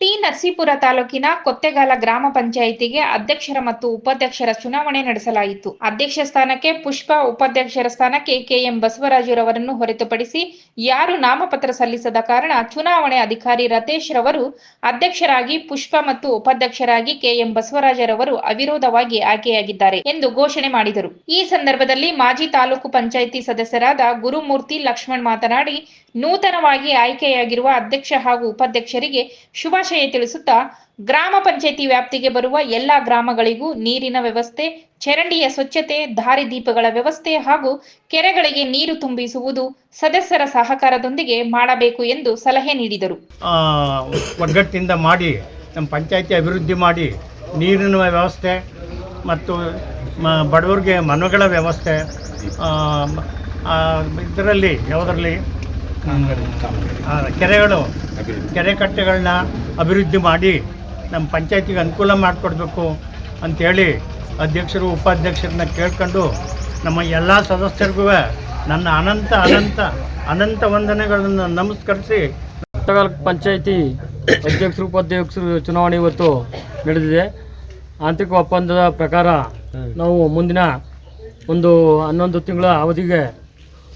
T Narasipura ತಾಲೂಕಿನ ಕೊತ್ತೆಗಾಲ ಗ್ರಾಮ ಪಂಚಾಯಿತಿಗೆ ಅಧ್ಯಕ್ಷರ ಮತ್ತು ಉಪಾಧ್ಯಕ್ಷರ ಚುನಾವಣೆ ನಡೆಸಲಾಯಿತು. ಅಧ್ಯಕ್ಷ ಸ್ಥಾನಕ್ಕೆ ಪುಷ್ಪ, ಉಪಾಧ್ಯಕ್ಷರ ಸ್ಥಾನಕ್ಕೆ ಕೆಎಂ ಬಸವರಾಜುರವರನ್ನು ಹೊರತುಪಡಿಸಿ ಯಾರು ನಾಮಪತ್ರ ಸಲ್ಲಿಸದ ಕಾರಣ ಚುನಾವಣೆ ಅಧಿಕಾರಿ ರತೇಶ್ ರವರು ಅಧ್ಯಕ್ಷರಾಗಿ, ಪುಷ್ಪ ಮತ್ತು ಉಪಾಧ್ಯಕ್ಷರಾಗಿ ಕೆಎಂ ಬಸವರಾಜರವರು ಅವಿರೋಧವಾಗಿ ಆಯ್ಕೆಯಾಗಿದ್ದಾರೆ ಎಂದು ಘೋಷಣೆ ಮಾಡಿದರು. ಈ ಸಂದರ್ಭದಲ್ಲಿ ಮಾಜಿ ತಾಲೂಕು ಪಂಚಾಯಿತಿ ಸದಸ್ಯರಾದ ಗುರುಮೂರ್ತಿ ಲಕ್ಷ್ಮಣ್ ಮಾತನಾಡಿ ನೂತನವಾಗಿ ಆಯ್ಕೆಯಾಗಿರುವ ಅಧ್ಯಕ್ಷ ಹಾಗೂ ಉಪಾಧ್ಯಕ್ಷರಿಗೆ ಶುಭಾಶಯ ತಿಳಿಸುತ್ತಾ ಗ್ರಾಮ ಪಂಚಾಯಿತಿ ವ್ಯಾಪ್ತಿಗೆ ಬರುವ ಎಲ್ಲ ಗ್ರಾಮಗಳಿಗೂ ನೀರಿನ ವ್ಯವಸ್ಥೆ, ಚರಂಡಿಯ ಸ್ವಚ್ಛತೆ ದಾರಿ ದೀಪಗಳ ವ್ಯವಸ್ಥೆ ಹಾಗೂ ಕೆರೆಗಳಿಗೆ ನೀರು ತುಂಬಿಸುವುದು ಸದಸ್ಯರ ಸಹಕಾರದೊಂದಿಗೆ ಮಾಡಬೇಕು ಎಂದು ಸಲಹೆ ನೀಡಿದರು. ಒಗ್ಗಟ್ಟಿನಿಂದ ಮಾಡಿ, ನಮ್ಮ ಪಂಚಾಯತಿ ಅಭಿವೃದ್ಧಿ ಮಾಡಿ ನೀರಿನ ವ್ಯವಸ್ಥೆ ಮತ್ತು ಬಡವರಿಗೆ ಮನೆಗಳ ವ್ಯವಸ್ಥೆ ಇದರಲ್ಲಿ, ಯಾವುದರಲ್ಲಿ ಕೆರೆಗಳು ಕೆರೆ ಕಟ್ಟೆಗಳನ್ನ ಅಭಿವೃದ್ಧಿ ಮಾಡಿ ನಮ್ಮ ಪಂಚಾಯತಿಗೆ ಅನುಕೂಲ ಮಾಡಿಕೊಡ್ಬೇಕು ಅಂಥೇಳಿ ಅಧ್ಯಕ್ಷರು ಉಪಾಧ್ಯಕ್ಷರನ್ನ ಕೇಳ್ಕೊಂಡು ನಮ್ಮ ಎಲ್ಲ ಸದಸ್ಯರಿಗೂ ನನ್ನ ಅನಂತ ಅನಂತ ಅನಂತ ವಂದನೆಗಳನ್ನು ನಮಸ್ಕರಿಸಿ. ತಾಲೂಕು ಪಂಚಾಯಿತಿ ಅಧ್ಯಕ್ಷರು ಉಪಾಧ್ಯಕ್ಷರು ಚುನಾವಣೆ ಇವತ್ತು ನಡೆದಿದೆ. ಆಂತರಿಕ ಒಪ್ಪಂದದ ಪ್ರಕಾರ ನಾವು ಮುಂದಿನ ಒಂದು ಹನ್ನೊಂದು ತಿಂಗಳ ಅವಧಿಗೆ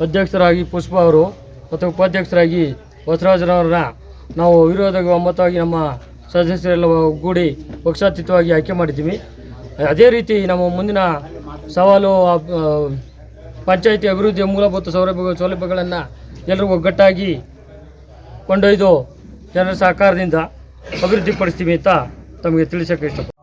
ಅಧ್ಯಕ್ಷರಾಗಿ ಪುಷ್ಪ ಅವರು ಮತ್ತು ಉಪಾಧ್ಯಕ್ಷರಾಗಿ ಬಸವರಾಜನವ್ರನ್ನ ನಾವು ವಿರೋಧ ಒಮ್ಮತವಾಗಿ ನಮ್ಮ ಸದಸ್ಯರೆಲ್ಲ ಒಗ್ಗೂಡಿ ಪಕ್ಷಾತೀತವಾಗಿ ಆಯ್ಕೆ ಮಾಡಿದ್ದೀವಿ. ಅದೇ ರೀತಿ ನಮ್ಮ ಮುಂದಿನ ಸವಾಲು ಪಂಚಾಯಿತಿ ಅಭಿವೃದ್ಧಿಯ ಮೂಲಭೂತ ಸೌಲಭ್ಯಗಳು, ಸೌಲಭ್ಯಗಳನ್ನು ಎಲ್ಲರೂ ಒಗ್ಗಟ್ಟಾಗಿ ಕೊಂಡೊಯ್ದು ಜನರ ಸಹಕಾರದಿಂದ ಅಭಿವೃದ್ಧಿಪಡಿಸ್ತೀವಿ ಅಂತ ತಮಗೆ ತಿಳಿಸೋಕೆ ಇಷ್ಟಪಡ್ತೀನಿ.